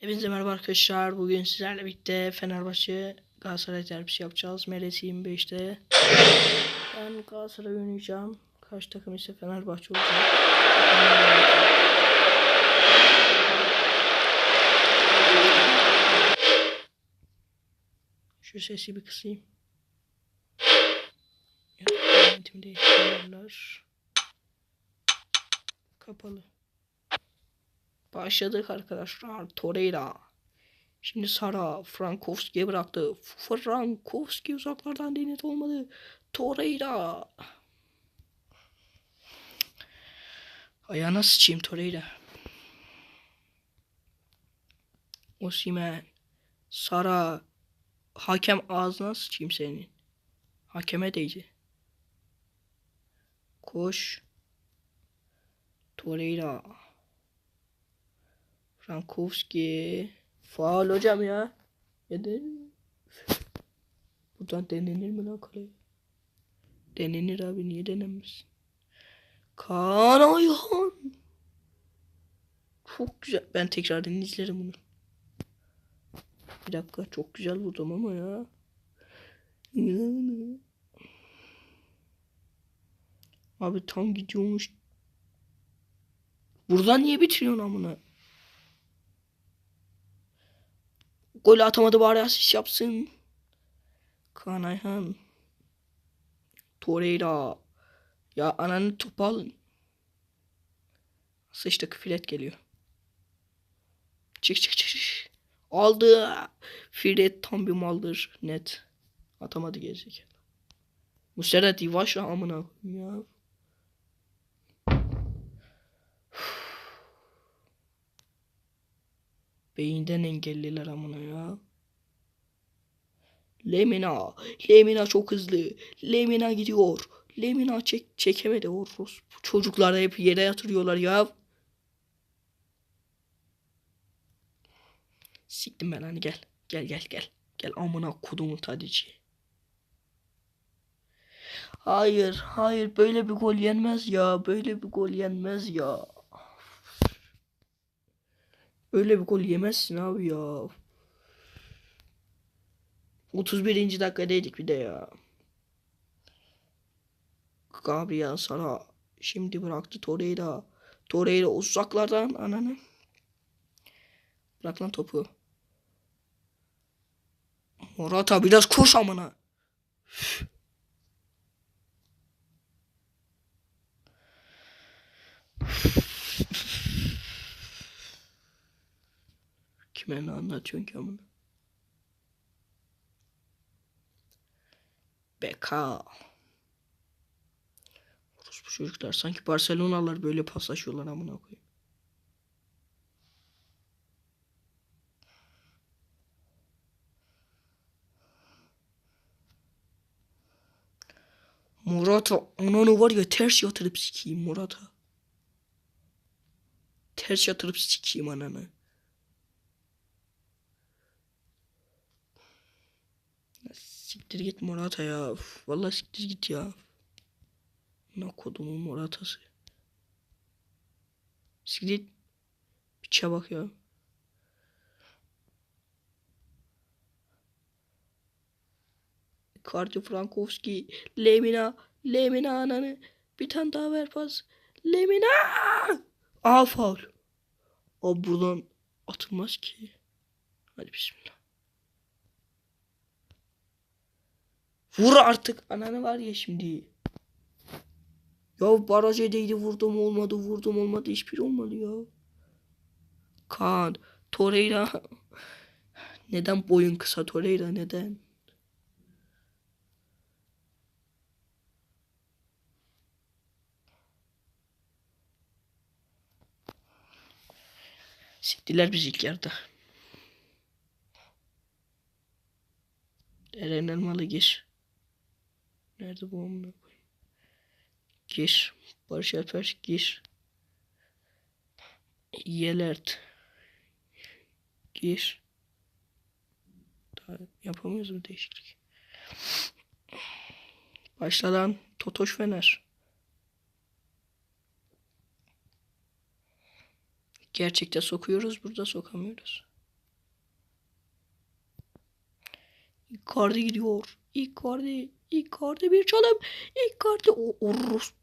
Hepinize merhaba arkadaşlar. Bugün sizlerle birlikte Fenerbahçe Galatasaray derbisi yapacağız. MLS 25'te. Ben Galatasaray oynayacağım. Karşı takım ise Fenerbahçe olacak. Şu sesi bir kısayım. Yönetim değiştirenler. Kapalı. Başladık arkadaşlar. Torreira. Şimdi Sara Frankowski'ye bıraktı. Frankowski uzaklardan denet olmadı. Torreira. Ayağına sıçayım Torreira. Osimhen. Sara. Hakem ağzına sıçayım senin. Hakeme değdi. Koş. Torreira. Frankowski. Faal hocam ya. Neden? Buradan denenir mi lan kaleye? Denenir abi niye denenmez? Kaan. Çok güzel. Ben tekrardan izlerim bunu. Bir dakika çok güzel vurdum ama ya. Abi tam gidiyormuş. Buradan niye bitiriyorsun amına? Gol atamadı bari asist yapsın. Kaan Ayhan. Torreira. Ya ananı topu alın. Sıçtık filet geliyor. Çık çık çık çık. Aldı. Filet tam bir maldır. Net. Atamadı gerizekalı. Muslera Divaş'a amına ya. Beyinden engelliler amına ya. Lemina. Lemina çok hızlı. Lemina gidiyor. Lemina çek çekemedi. O Rus. Çocuklar hep yere yatırıyorlar ya. Siktim ben hani gel. Gel gel gel. Gel amına kodumun tadici. Hayır, hayır böyle bir gol yenmez ya. Böyle bir gol yenmez ya. Öyle bir gol yemezsin abi ya. 31. dakikadaydık bir de ya. Gabriel Sara şimdi bıraktı Torreira. Torreira uzaklardan ananı. Bırak lan topu. Morata biraz koş amına. Kime ne anlatıyorsun ki amına? Beka. Orospu çocuklar sanki Barcelonalılar böyle paslaşıyorlar amına koyayım. Morata ananı var ya ters yatırıp sikeyim Morata. Ters yatırıp sikeyim ananı. Siktir git Morata ya. Uf, vallahi siktir git ya. Ne kodumun Morata'sı. Siktir git. Piçe bak ya. Kardi Frankowski. Lemina. Lemina ananı. Bir tane daha ver pas. Lemina. Aa faul. O buradan atılmaz ki. Hadi bismillah. Vur artık. Ananı var ya şimdi. Ya baraj edeydi vurdum olmadı vurdum olmadı hiçbir olmadı ya. Kaan. Torreira. Neden boyun kısa Torreira neden? Siktiler biz ilk yarıda. Eren Elmalı gir. Nerede bu? Gir. Barış Alper gir. Yelert. Gir. Daha yapamıyoruz mu değişiklik? Başla. Totoş Fener. Gerçekte sokuyoruz. Burada sokamıyoruz. Icardi gidiyor. Icardi. Icardi bir çalım. Icardi. O orospu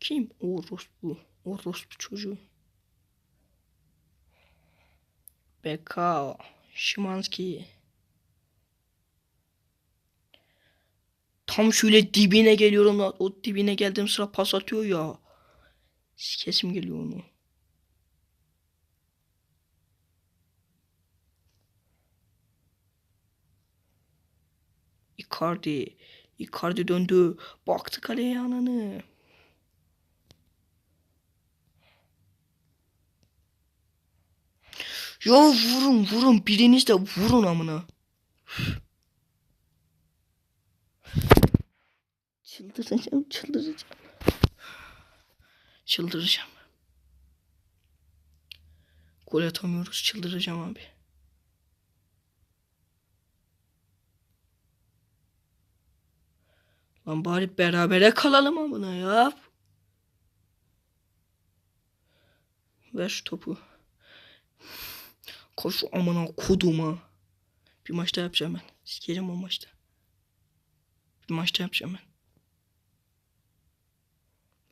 kim? Orospu. Orospu çocuğu. Beka. Şimanski. Tam şöyle dibine geliyorum lan. O dibine geldiğim sıra pas atıyor ya. Kesim geliyor onu. Icardi. Icardi döndü. Baktı kaleye ananı. Ya vurun vurun biriniz de vurun amına. Çıldıracağım çıldıracağım. Çıldıracağım. Gol atamıyoruz çıldıracağım abi. Lan bari berabere kalalım amına ya. Ver şu topu. Koş amına koduma. Bir maçta yapacağım ben. Sikeceğim o maçta. Bir maçta yapacağım ben.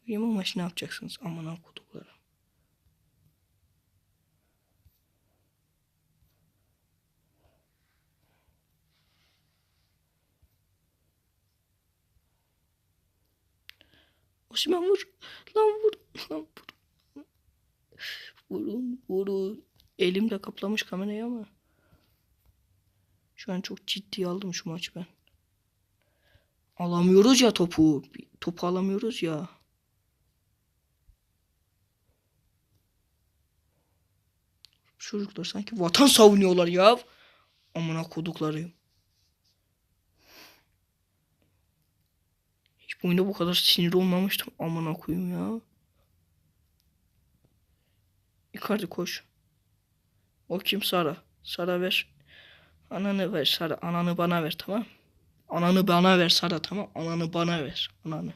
Bilmiyorum o maç ne yapacaksınız amına kodukları. Osman vur. Lan vur. Lan vur. Vurun vurun. Elimle kaplamış kamerayı ama. Şu an çok ciddiye aldım şu maçı ben. Alamıyoruz ya topu. Topu alamıyoruz ya. Çocuklar sanki vatan savunuyorlar ya. Amına kodukları. Hiç bu oyunda bu kadar sinir olmamıştım. Amına koyayım ya. Icardi koş. O kim Sara? Sara ver. Ananı ver Sara. Ananı bana ver tamam. Ananı bana ver Sara tamam. Ananı bana ver. Ananı.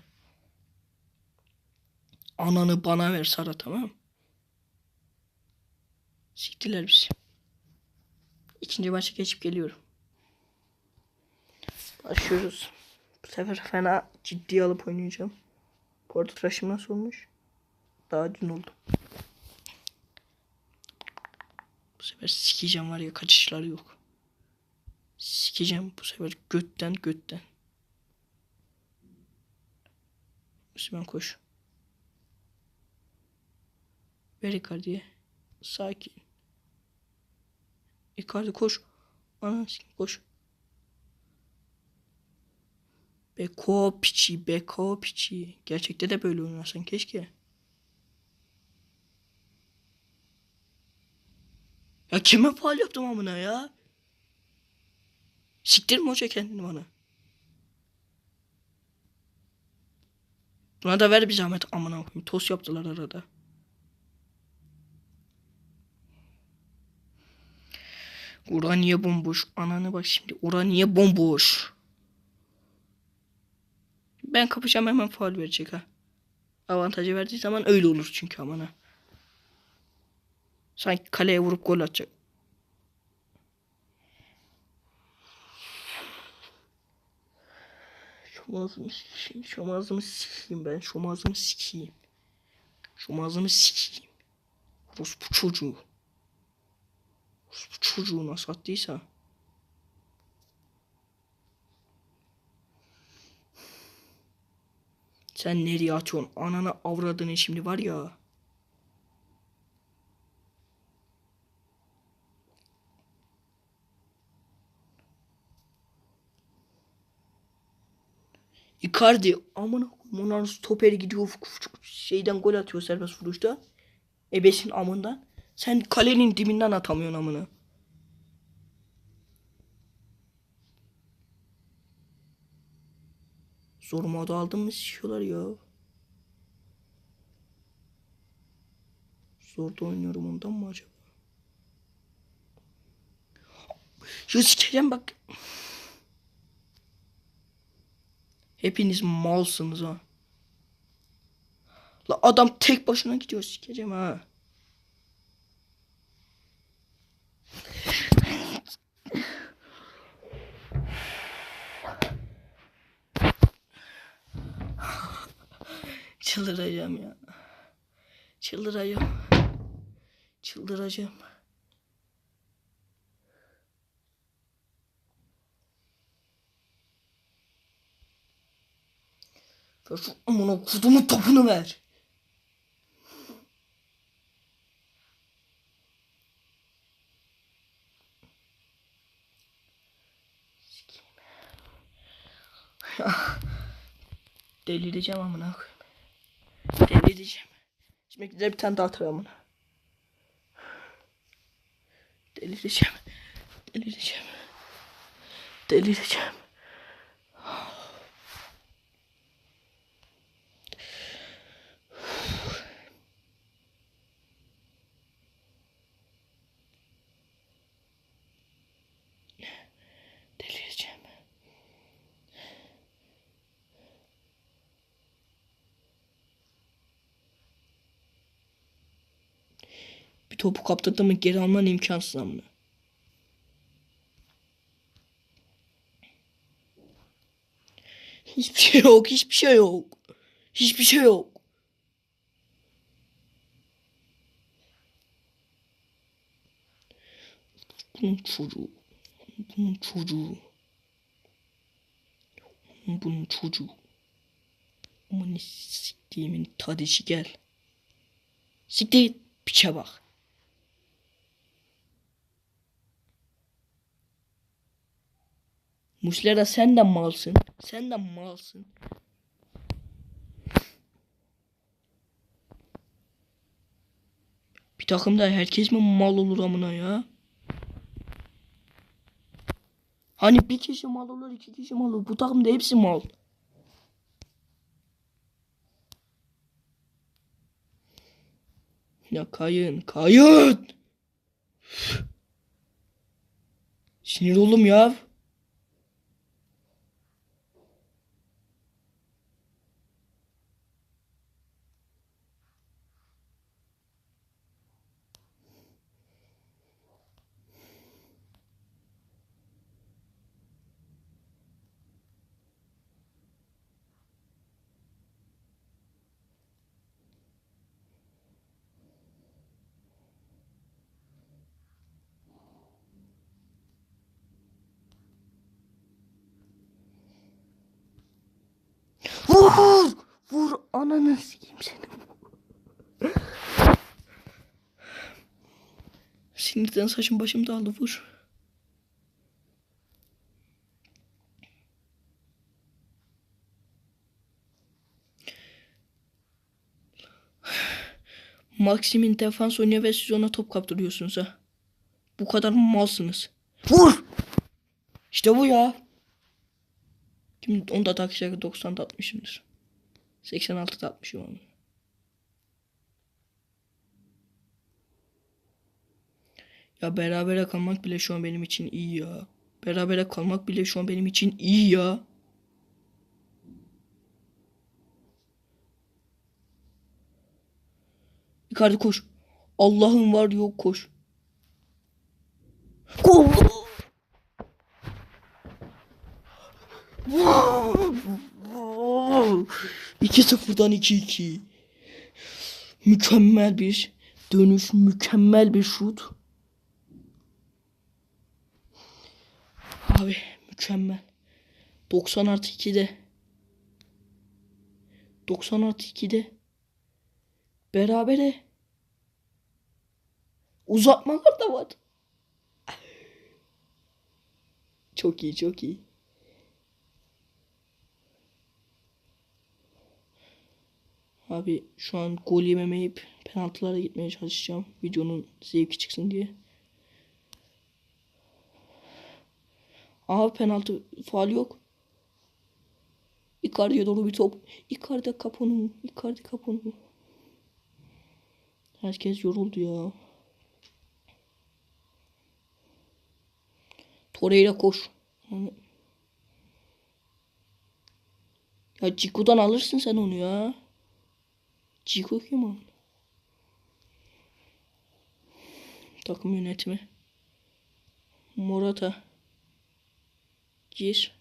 Ananı bana ver Sara tamam. Siktiler bizi. İkinci maça geçip geliyorum. Başlıyoruz. Bu sefer fena ciddi alıp oynayacağım. Bu arada tıraşım nasıl olmuş? Daha dün oldu. Bu sefer sikeceğim var ya kaçışları yok. Sikeceğim bu sefer götten götten. Müslüman koş. Ver Icardi'ye. Sakin. Icardi koş. Ana koş. Beko piçi, beko. Gerçekte de böyle oynasan keşke. Ya kime faal yaptım amına ya? Siktirme hoca kendini bana. Buna da ver bir zahmet amına koyayım. Tost yaptılar arada. Ora niye bomboş? Ananı bak şimdi. Ora niye bomboş? Ben kapışacağım hemen faul verecek ha. Avantajı verdiği zaman öyle olur çünkü amana. Sanki kaleye vurup gol atacak. Şomazımı sikeyim. Şomazımı sikeyim ben. Şomazımı sikeyim. Şomazımı sikeyim. Orospu çocuğu. Orospu çocuğu nasıl attıysa. Sen nereye atıyorsun? Ananı avradını şimdi var ya. Icardi koyayım onlar stoperi gidiyor şeyden gol atıyor serbest vuruşta. Ebesin amından. Sen kalenin dibinden atamıyorsun amına. Zoruma da aldım mı sikiyorlar ya. Zorda oynuyorum ondan mı acaba? Ya sikeceğim bak. Hepiniz malsınız ha. La adam tek başına gidiyor sikeceğim ha. Çıldıracağım ya. Çıldıracağım. Çıldıracağım. Şu amına kudumun topunu ver. Ya. Delireceğim amına koyayım. Delireceğim. Şimdi güzel bir tane daha amına. Delireceğim. Delireceğim. Delireceğim. Delireceğim. Topu kaptırdığımı geri alman imkansız amına. Hiçbir şey yok, hiçbir şey yok. Hiçbir şey yok. Bunun çocuğu. Bunun çocuğu. Bunun çocuğu. Aman siktiğimin tadişi gel. Siktir piçe bak. Muslera sen de malsın. Sen de malsın. Bir takımda herkes mi mal olur amına ya? Hani bir kişi mal olur, iki kişi mal olur. Bu takımda hepsi mal. Ya kayın, kayın. Sinir oldum ya. Vur! Vur ananı sikeyim seni. Sinirden saçım başım dağıldı vur. Maxim'in defans oynuyor ve siz ona top kaptırıyorsunuz ha. Bu kadar malsınız. Vur! İşte bu ya. Şimdi onu da takacak 90'da atmışımdır. 86'da atmışım onu. Ya berabere kalmak bile şu an benim için iyi ya. Berabere kalmak bile şu an benim için iyi ya. Icardi koş. Allah'ın var yok koş. Gol! 2-0'dan 2-2. Mükemmel bir dönüş, mükemmel bir şut. Abi mükemmel. 90 artı 2'de. 90 artı 2'de. Berabere. Uzatmalar da var. Çok iyi, çok iyi. Abi şu an gol yememeyip penaltılara gitmeye çalışacağım. Videonun zevki çıksın diye. Aha penaltı faal yok. Icardi'ye doğru bir top. Icardi kaponu. Icardi kaponu. Herkes yoruldu ya. Torreira koş. Ya Ciku'dan alırsın sen onu ya. Ciku kim o? Takım yönetimi. Morata. Gir.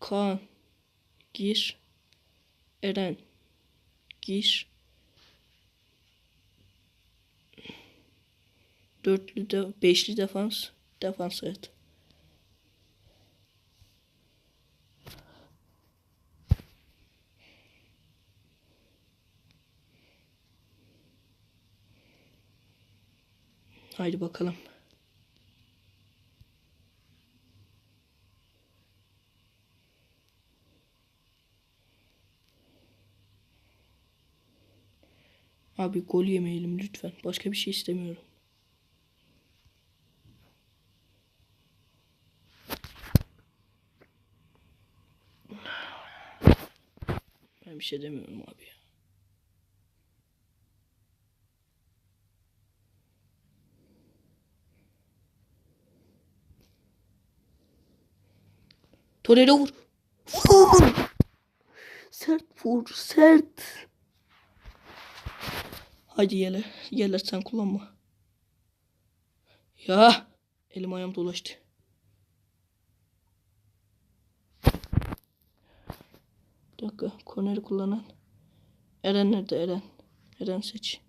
Kaan. Gir. Eren. Gir. Dörtlü de beşli defans. Defans evet. Haydi bakalım. Abi gol yemeyelim lütfen. Başka bir şey istemiyorum. Ben bir şey demiyorum abi ya. Torreira vur. Vur. Sert vur. Sert. Hadi yele. Yele sen kullanma. Ya. Elim ayağım dolaştı. Bir dakika. Korneri kullanan. Eren nerede Eren? Eren seç.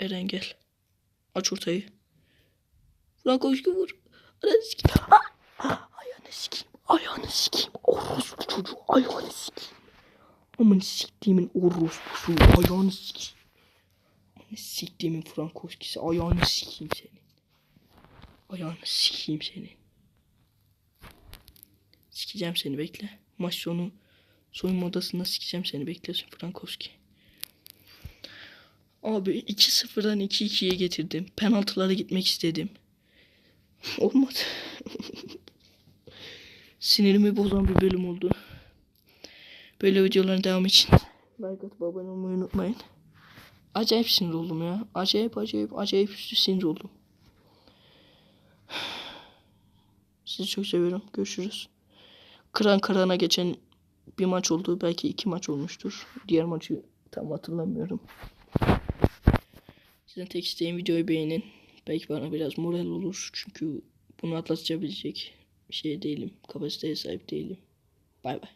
Eren gel. Aç ortayı. Frankovski vur. Ayağını sikeyim. Ah! Ayağını sikeyim. Ayağını sikeyim. Orospu çocuğu. Ayağını sikeyim. Aman siktiğimin orospusu. Ayağını sikeyim. Aman siktiğimin Frankovski'si. Ayağını sikeyim seni. Ayağını sikeyim seni. Sikeceğim seni bekle. Maç sonu soyunma odasında sikeceğim seni bekliyorsun Frankowski. Abi 2-0'dan 2-2'ye getirdim. Penaltılara gitmek istedim. Olmadı. Sinirimi bozan bir bölüm oldu. Böyle videoların devamı için like atıp abone olmayı unutmayın. Acayip sinir oldum ya. Acayip acayip acayip üstü sinir oldum. Sizi çok seviyorum. Görüşürüz. Kıran kırana geçen bir maç oldu. Belki iki maç olmuştur. Diğer maçı tam hatırlamıyorum. Sizden tek isteğim videoyu beğenin. Belki bana biraz moral olur. Çünkü bunu atlatabilecek bir şey değilim. Kapasiteye sahip değilim. Bay bay.